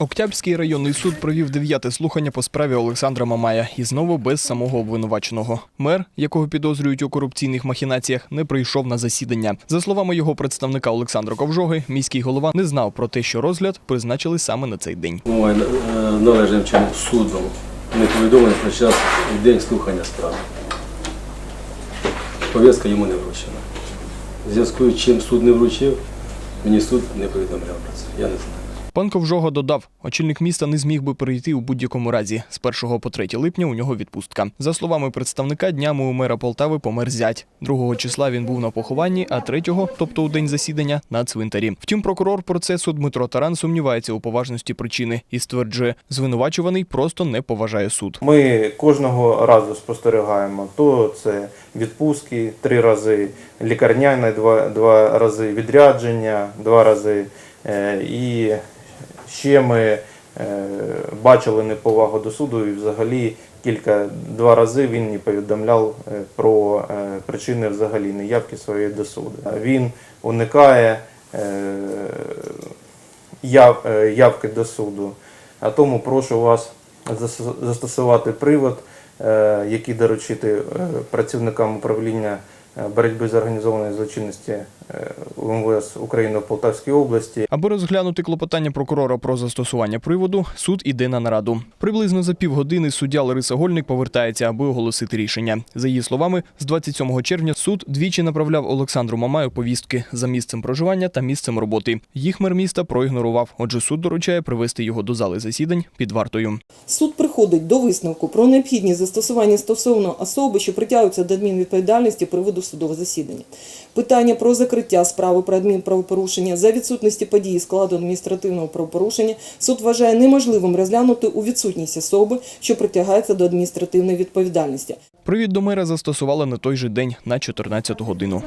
Октябрський районний суд провів дев'яте слухання по справі Олександра Мамая і знову без самого обвинуваченого. Мер, якого підозрюють у корупційних махінаціях, не прийшов на засідання. За словами його представника Олександра Ковжоги, міський голова не знав про те, що розгляд призначили саме на цей день. Мова е, належним чином судом не повідомлено про час день слухання справи. Пов'язка йому не вручена. Зв'язку чим суд не вручив, мені суд не повідомляв про це. Я не знаю. Пан Ковжога додав, очільник міста не зміг би перейти у будь-якому разі. З 1 по 3 липня у нього відпустка. За словами представника, днями у мера Полтави помер зять. 2 числа він був на похованні, а 3, тобто у день засідання, на цвинтарі. Втім, прокурор процесу Дмитро Таран сумнівається у поважності причини і стверджує, звинувачуваний просто не поважає суд. Ми кожного разу спостерігаємо, то це відпустки три рази, лікарняне два, два рази, відрядження два рази. Е, І ще ми е, бачили неповагу до суду і взагалі кілька два рази він не повідомляв е, про е, причини взагалі неявки своєї до суду. Він уникає яв- явки до суду. А тому прошу вас зас- застосувати привод, який доручити працівникам управління боротьби з організованою злочинності е, УМВС України в Полтавській області Аби розглянути клопотання прокурора про застосування приводу, суд іде на нараду. Приблизно за півгодини суддя Лариса Гольник повертається, аби оголосити рішення. За її словами, з 27 червня суд двічі направляв Олександру Мамаю повістки за місцем проживання та місцем роботи. Їх мер міста проігнорував. Отже, суд доручає привести його до зали засідань під вартою. Суд приходить до висновку про необхідність застосування стосовно особи, що притягуються до адмінвідповідальності приводу судового засідання. Питання про закриття справи про адмінправопорушення за відсутності події складу адміністративного правопорушення суд вважає неможливим розглянути у відсутність особи, що притягається до адміністративної відповідальності. Привід до мера застосували на той же день на 14 годину.